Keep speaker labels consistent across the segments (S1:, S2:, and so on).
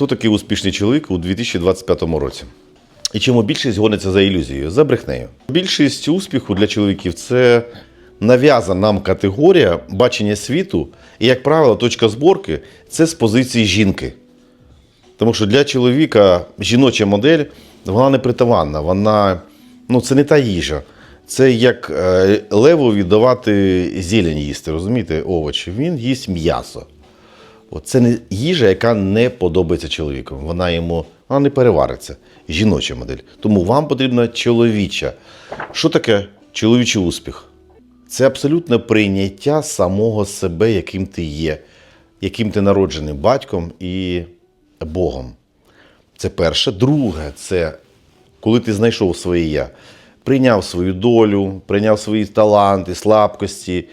S1: хто такий успішний чоловік у 2025 році? І чому більшість гониться за ілюзією, за брехнею? Більшість успіху для чоловіків це нав'язана нам категорія бачення світу, і, як правило, точка зборки це з позиції жінки. Тому що для чоловіка жіноча модель вона непритаманна, вона ну, це не та їжа. Це як е, левові давати зелень їсти, розумієте, овочі. Він їсть м'ясо. Це не їжа, яка не подобається чоловіку. Вона йому вона не перевариться. Жіноча модель. Тому вам потрібна чоловіча. Що таке чоловічий успіх? Це абсолютне прийняття самого себе, яким ти є, яким ти народжений батьком і Богом. Це перше. Друге, це коли ти знайшов своє я, прийняв свою долю, прийняв свої таланти, слабкості,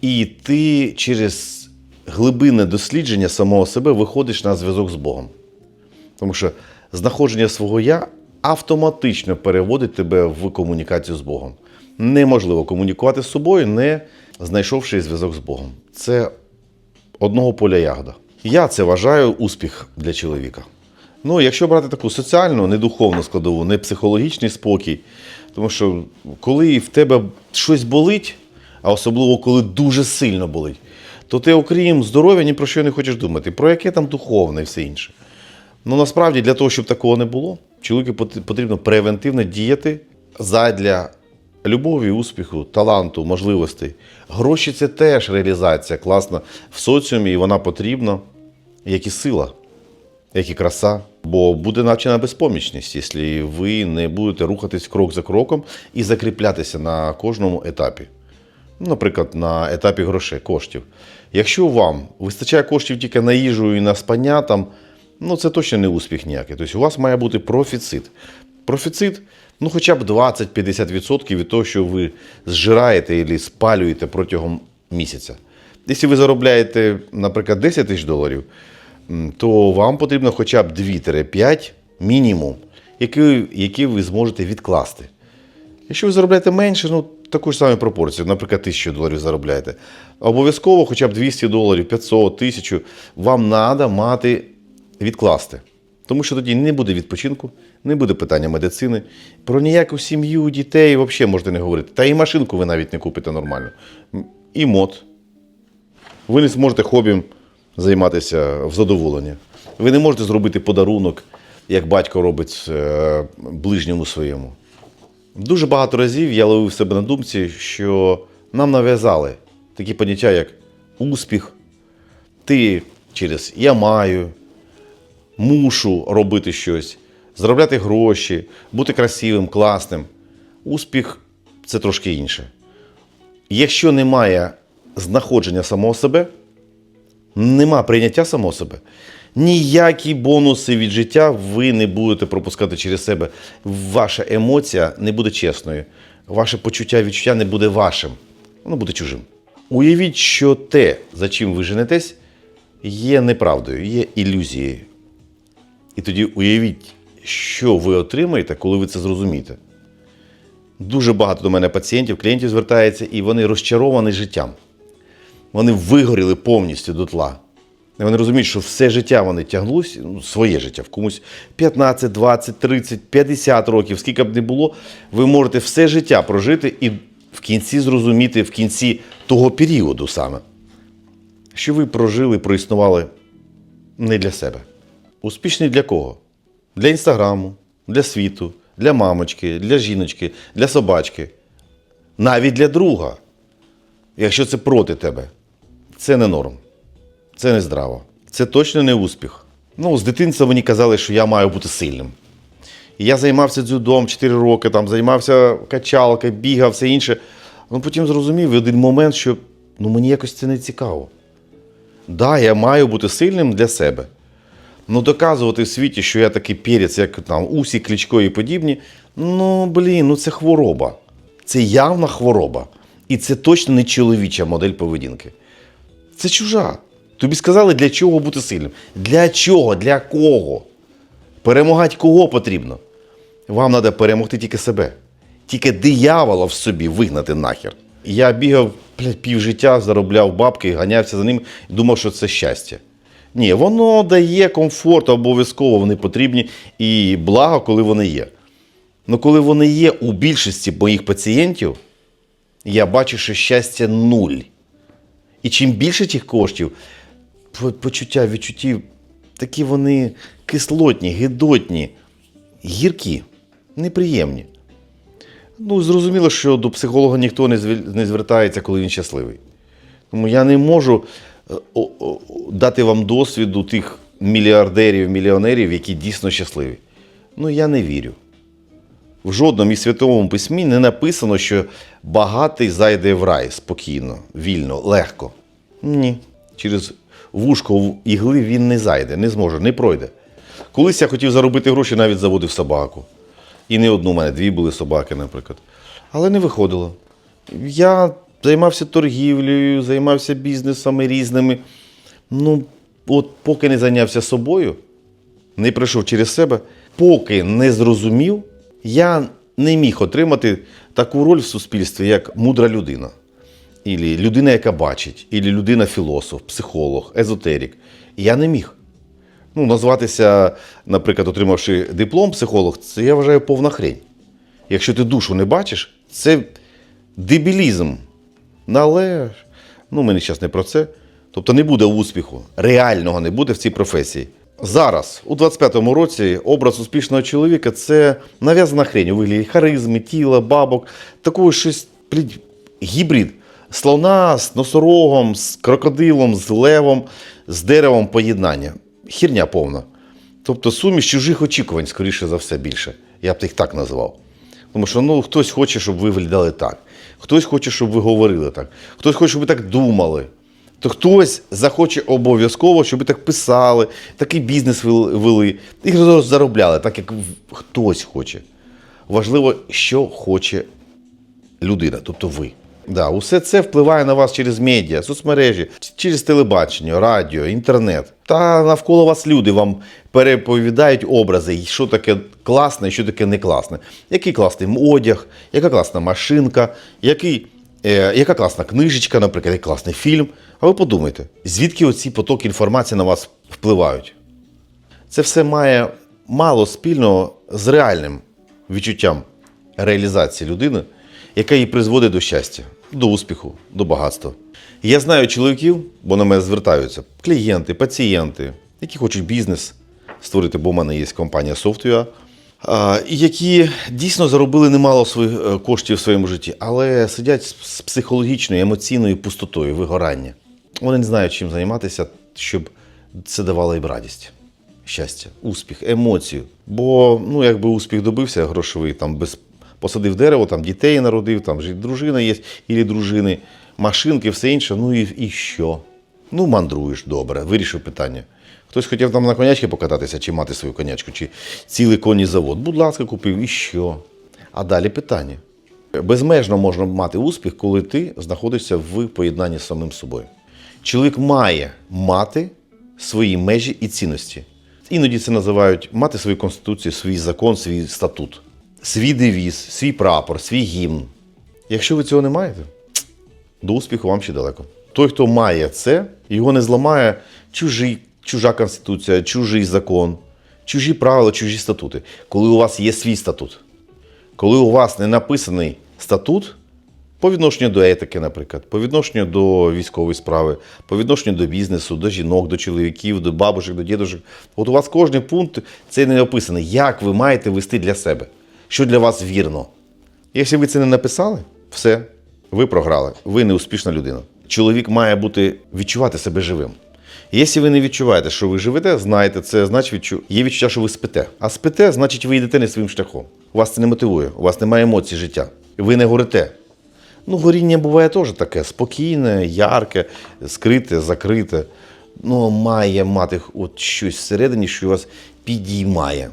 S1: і ти через глибинне дослідження самого себе виходиш на зв'язок з Богом. Тому що знаходження свого я автоматично переводить тебе в комунікацію з Богом. Неможливо комунікувати з собою, не знайшовши зв'язок з Богом. Це одного поля ягода. Я це вважаю успіх для чоловіка. Ну, якщо брати таку соціальну, не духовну складову, не психологічний спокій, тому що коли в тебе щось болить, а особливо коли дуже сильно болить, то ти, окрім здоров'я, ні про що не хочеш думати. Про яке там духовне і все інше. Ну насправді для того, щоб такого не було, чоловіку потрібно превентивно діяти задля любові, успіху, таланту, можливостей. Гроші це теж реалізація класна в соціумі, і вона потрібна, як і сила, як і краса. Бо буде навчена безпомічність, якщо ви не будете рухатись крок за кроком і закріплятися на кожному етапі. Наприклад, на етапі грошей, коштів. Якщо вам вистачає коштів тільки на їжу і на спання, там, ну це точно не успіх ніякий. Тобто у вас має бути профіцит. Профіцит, ну хоча б 20-50% від того, що ви зжираєте або спалюєте протягом місяця. Якщо ви заробляєте, наприклад, 10 тисяч доларів, то вам потрібно хоча б 2-5 мінімум, які, які ви зможете відкласти. Якщо ви заробляєте менше, ну таку ж саму пропорцію, наприклад, 1000 доларів заробляєте. Обов'язково хоча б 200 доларів, 500, 1000 вам треба мати відкласти. Тому що тоді не буде відпочинку, не буде питання медицини. Про ніяку сім'ю, дітей взагалі можете не говорити. Та і машинку ви навіть не купите нормально. І мод. Ви не зможете хобі займатися в задоволення. Ви не можете зробити подарунок, як батько робить е, ближньому своєму. Дуже багато разів я ловив себе на думці, що нам нав'язали такі поняття, як успіх, ти через я маю, мушу робити щось, заробляти гроші, бути красивим, класним. Успіх це трошки інше. Якщо немає знаходження самого себе, нема прийняття самого себе, ніякі бонуси від життя ви не будете пропускати через себе. Ваша емоція не буде чесною. Ваше почуття відчуття не буде вашим, воно буде чужим. Уявіть, що те, за чим ви женетесь, є неправдою, є ілюзією. І тоді уявіть, що ви отримаєте, коли ви це зрозумієте. Дуже багато до мене пацієнтів, клієнтів звертається, і вони розчаровані життям. Вони вигоріли повністю до тла. Вони розуміють, що все життя вони тягнулись, ну, своє життя, в комусь 15, 20, 30, 50 років, скільки б не було, ви можете все життя прожити і в кінці зрозуміти, в кінці того періоду саме, що ви прожили, проіснували не для себе. Успішний для кого? Для інстаграму, для світу, для мамочки, для жіночки, для собачки, навіть для друга. Якщо це проти тебе, це не норм. Це не здраво. Це точно не успіх. Ну, з дитинства мені казали, що я маю бути сильним. І я займався дзюдом 4 роки, там, займався качалкою, бігав, все інше. Ну потім зрозумів в один момент, що ну, мені якось це не цікаво. Да, я маю бути сильним для себе. Ну, доказувати в світі, що я такий перець, як там Усі, Кличко і подібні, ну блін, ну це хвороба. Це явна хвороба. І це точно не чоловіча модель поведінки. Це чужа. Тобі сказали, для чого бути сильним. Для чого? Для кого? Перемагати кого потрібно? Вам треба перемогти тільки себе. Тільки диявола в собі вигнати нахер. Я бігав блядь, півжиття, заробляв бабки, ганявся за ним і думав, що це щастя. Ні, воно дає комфорт, обов'язково вони потрібні і благо, коли вони є. Ну коли вони є у більшості моїх пацієнтів, я бачу, що щастя нуль. І чим більше тих коштів, почуття, відчуттів, такі вони кислотні, гидотні, гіркі, неприємні. Ну, зрозуміло, що до психолога ніхто не звертається, коли він щасливий. Тому я не можу е, дати вам досвіду тих мільярдерів, мільйонерів, які дійсно щасливі. Ну, я не вірю. В жодному із святовому письмі не написано, що багатий зайде в рай спокійно, вільно, легко. Ні. Через вушко в ігли він не зайде, не зможе, не пройде. Колись я хотів заробити гроші, навіть заводив собаку. І не одну, у мене дві були собаки, наприклад. Але не виходило. Я займався торгівлею, займався бізнесами різними. Ну, от поки не зайнявся собою, не пройшов через себе, поки не зрозумів, я не міг отримати таку роль в суспільстві, як мудра людина. Ілі людина, яка бачить, ілі людина-філософ, психолог, езотерик. Я не міг. Ну, назватися, наприклад, отримавши диплом психолог, це я вважаю повна хрень. Якщо ти душу не бачиш, це дебілізм. Ну, Але ну, ми зараз не про це. Тобто не буде успіху, реального не буде в цій професії. Зараз, у 25-му році, образ успішного чоловіка це нав'язана хрень у вигляді харизми, тіла, бабок, такого щось блін, гібрид. Слона з носорогом, з крокодилом, з левом, з деревом поєднання. Хірня повна. Тобто суміш чужих очікувань, скоріше за все, більше. Я б їх так назвав. Тому що ну, хтось хоче, щоб ви виглядали так, хтось хоче, щоб ви говорили так, хтось хоче, щоб ви так думали. То хтось захоче обов'язково, щоб так писали, такий бізнес вел- вели і заробляли, так як хтось хоче. Важливо, що хоче людина, тобто ви. Да, усе це впливає на вас через медіа, соцмережі, через телебачення, радіо, інтернет. Та навколо вас люди вам переповідають образи, що таке класне, що таке не класне. Який класний одяг, яка класна машинка, який, яка класна книжечка, наприклад, який класний фільм. А ви подумайте, звідки оці потоки інформації на вас впливають? Це все має мало спільного з реальним відчуттям реалізації людини, яка її призводить до щастя, до успіху, до багатства. Я знаю чоловіків, бо на мене звертаються клієнти, пацієнти, які хочуть бізнес створити, бо в мене є компанія Software, які дійсно заробили немало своїх е, коштів в своєму житті, але сидять з- психологічною, емоційною пустотою, вигорання. Вони не знають, чим займатися, щоб це давало їм радість щастя, успіх, емоцію. Бо ну, якби успіх добився грошовий, там без посадив дерево, там дітей народив, там дружина є, і дружини, машинки, все інше. Ну і, і що? Ну, мандруєш добре, вирішив питання. Хтось хотів там на конячки покататися, чи мати свою конячку, чи цілий конний завод. Будь ласка, купив, і що? А далі питання. Безмежно можна мати успіх, коли ти знаходишся в поєднанні з самим собою. Чоловік має мати свої межі і цінності. Іноді це називають мати свою конституцію, свій закон, свій статут, свій девіз, свій прапор, свій гімн. Якщо ви цього не маєте, до успіху вам ще далеко. Той, хто має це, його не зламає чужий, чужа конституція, чужий закон, чужі правила, чужі статути. Коли у вас є свій статут, коли у вас не написаний статут по відношенню до етики, наприклад, по відношенню до військової справи, по відношенню до бізнесу, до жінок, до чоловіків, до бабушек, до дідушек. От у вас кожен пункт це не описаний, як ви маєте вести для себе, що для вас вірно. Якщо ви це не написали, все, ви програли, ви не успішна людина. Чоловік має бути відчувати себе живим. Якщо ви не відчуваєте, що ви живете, знаєте, це значить відчу... є відчуття, що ви спите. А спите, значить, ви йдете не своїм шляхом. Вас це не мотивує, у вас немає емоцій життя. Ви не горите. Ну, горіння буває теж таке спокійне, ярке, скрите, закрите. Ну, має мати от щось всередині, що вас підіймає.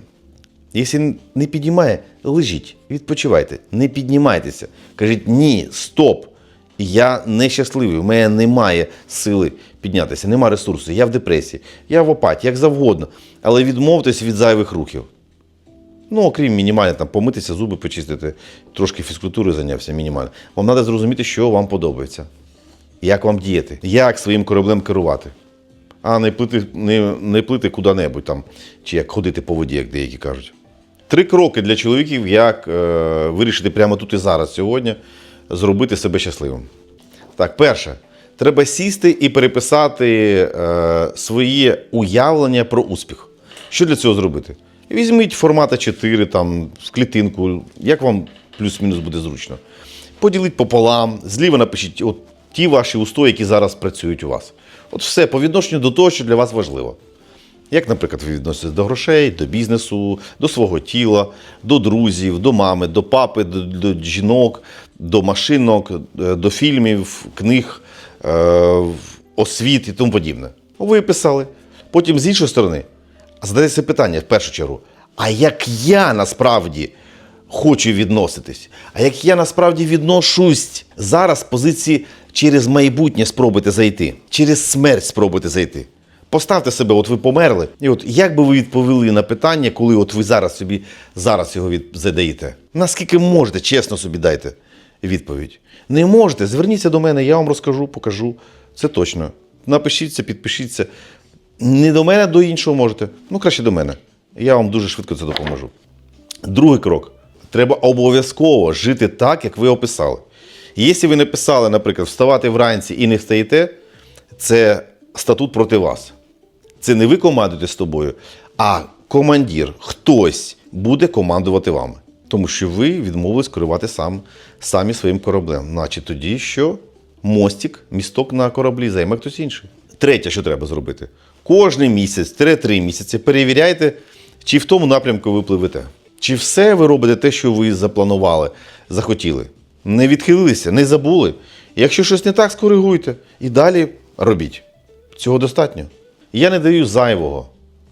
S1: Якщо не піднімає, лежіть, відпочивайте, не піднімайтеся. Кажіть ні, стоп. Я нещасливий, у мене немає сили піднятися, немає ресурсу, я в депресії, я в апаті, як завгодно. Але відмовтесь від зайвих рухів. Ну, окрім мінімально, там помитися, зуби почистити, трошки фізкультурою зайнявся мінімально. Вам треба зрозуміти, що вам подобається, як вам діяти, як своїм кораблем керувати. а не плити, не, не плити куди-небудь там, чи як ходити по воді, як деякі кажуть. Три кроки для чоловіків, як е, вирішити прямо тут і зараз сьогодні зробити себе щасливим. Так, перше, треба сісти і переписати е, своє уявлення про успіх. Що для цього зробити? Візьміть формата 4, там, клітинку, як вам плюс-мінус буде зручно. Поділіть пополам, зліва напишіть от ті ваші устої, які зараз працюють у вас. От все по відношенню до того, що для вас важливо. Як, наприклад, ви відноситесь до грошей, до бізнесу, до свого тіла, до друзів, до мами, до папи, до, до жінок, до машинок, е, до фільмів, книг, е, освіт і тому подібне. Ви писали. Потім з іншої сторони, задайтеся питання в першу чергу: а як я насправді хочу відноситись? А як я насправді відношусь зараз позиції через майбутнє спробуйте зайти, через смерть спробуйте зайти. Поставте себе, от ви померли, і от як би ви відповіли на питання, коли от ви зараз собі зараз його від... задаєте? Наскільки можете, чесно собі дайте відповідь. Не можете, зверніться до мене, я вам розкажу, покажу. Це точно. Напишіться, підпишіться. Не до мене, до іншого можете. Ну, краще до мене. Я вам дуже швидко це допоможу. Другий крок. Треба обов'язково жити так, як ви описали. Якщо ви написали, наприклад, вставати вранці і не встаєте, це статут проти вас. Це не ви командуєте з тобою, а командир, хтось буде командувати вами. Тому що ви відмовились керувати сам, самі своїм кораблем. Значить, тоді що? Мостик, місток на кораблі займе хтось інший. Третє, що треба зробити. Кожний місяць, три місяці перевіряйте, чи в тому напрямку ви пливете. Чи все ви робите те, що ви запланували, захотіли. Не відхилилися, не забули. Якщо щось не так, скоригуйте і далі робіть. Цього достатньо. Я не даю зайвого,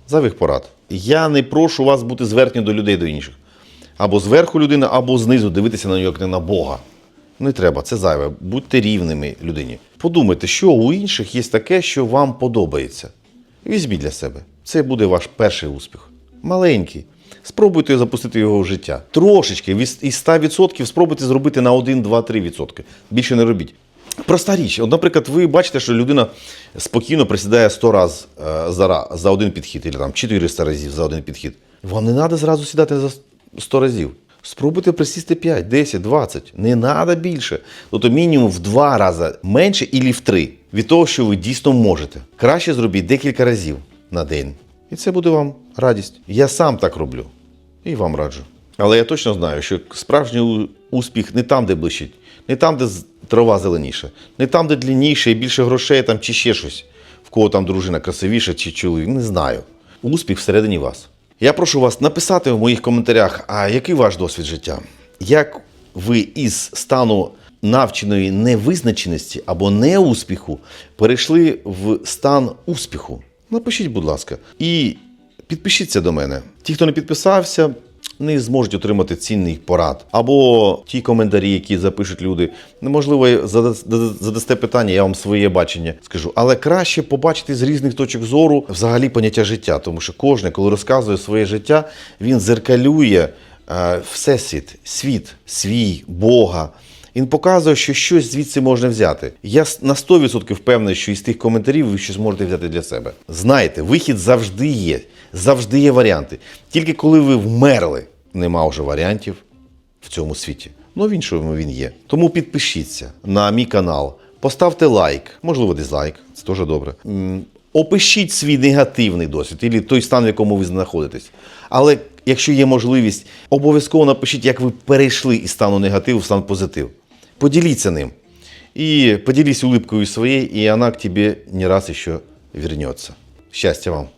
S1: зайвих порад. Я не прошу вас бути зверхні до людей до інших. Або зверху людина, або знизу дивитися на нього як не на Бога. Не треба, це зайве. Будьте рівними людині. Подумайте, що у інших є таке, що вам подобається. Візьміть для себе. Це буде ваш перший успіх. Маленький. Спробуйте запустити його в життя. Трошечки, із 100% спробуйте зробити на 1, 2, 3%. Більше не робіть. Проста річ. От, наприклад, ви бачите, що людина спокійно присідає 100 разів за, ра- за один підхід, або там 400 разів за один підхід. Вам не треба зразу сідати за 100 разів. Спробуйте присісти 5, 10, 20. Не треба більше. Тобто мінімум в 2 рази менше і в 3 від того, що ви дійсно можете. Краще зробіть декілька разів на день. І це буде вам радість. Я сам так роблю. І вам раджу. Але я точно знаю, що справжній успіх не там, де блищить, не там, де трава зеленіша, не там, де длинніше і більше грошей там, чи ще щось, в кого там дружина красивіша чи чоловік. Не знаю. Успіх всередині вас. Я прошу вас написати в моїх коментарях, а який ваш досвід життя? Як ви із стану навченої невизначеності або неуспіху перейшли в стан успіху? Напишіть, будь ласка. І підпишіться до мене. Ті, хто не підписався, не зможуть отримати цінний порад. Або ті коментарі, які запишуть люди. Неможливо зада- зада- задасте питання, я вам своє бачення скажу. Але краще побачити з різних точок зору взагалі поняття життя. Тому що кожен, коли розказує своє життя, він зеркалює е, всесвіт, світ, свій, Бога. Він показує, що щось звідси можна взяти. Я на 100% впевнений, що із тих коментарів ви щось можете взяти для себе. Знайте, вихід завжди є. Завжди є варіанти. Тільки коли ви вмерли, нема вже варіантів в цьому світі. Ну, в іншому він є. Тому підпишіться на мій канал, поставте лайк, можливо, дизлайк, це теж добре. Опишіть свій негативний досвід, або той стан, в якому ви знаходитесь. Але якщо є можливість, обов'язково напишіть, як ви перейшли із стану негативу в стан позитив. Поділіться ним. І поділись улыбкою своєю, і вона к тебе не раз ще вернеться. Щастя вам!